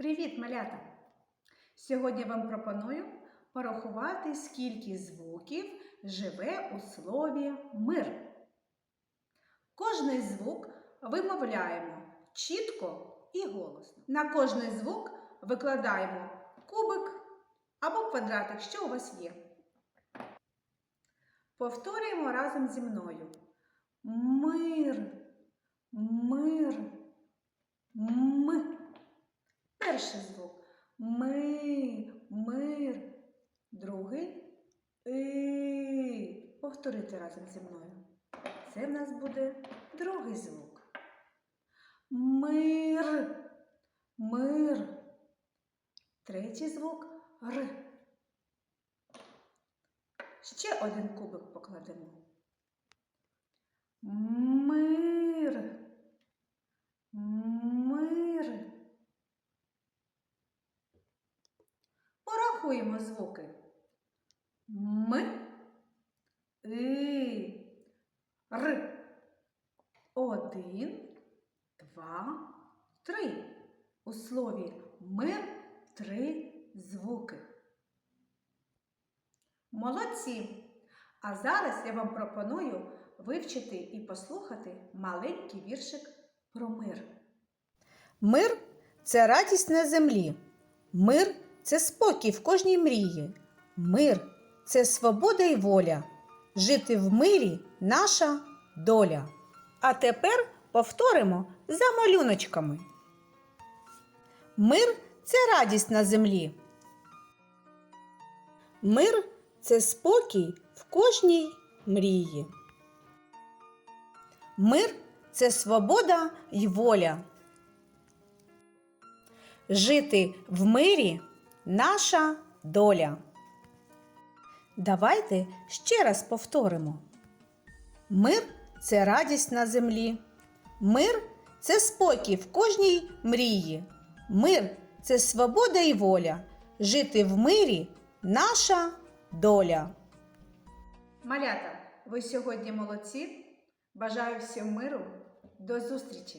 Привіт, малята! Сьогодні вам пропоную порахувати, скільки звуків живе у слові мир. Кожний звук вимовляємо чітко і голосно. На кожний звук викладаємо кубик або квадратик, що у вас є. Повторюємо разом зі мною. Мир, мир, м. Перший звук ми, мир. Другий и. Повторити разом зі мною. Це в нас буде другий звук. Мир, мир. Третій звук р. Ще один кубик покладемо. Мир. Мир. Порахуємо звуки. М, И, Р. Один, два, три. У слові мир три звуки. Молодці! А зараз я вам пропоную вивчити і послухати маленький віршик про мир. Мир це радість на землі. Мир це спокій в кожній мрії. Мир це свобода і воля. Жити в мирі наша доля. А тепер повторимо за малюночками. Мир це радість на землі. Мир це спокій в кожній мрії. Мир це свобода й воля. Жити в мирі наша доля. Давайте ще раз повторимо. Мир це радість на землі. Мир це спокій в кожній мрії. Мир це свобода і воля. Жити в мирі наша доля. Малята, ви сьогодні молодці. Бажаю всім миру. До зустрічі!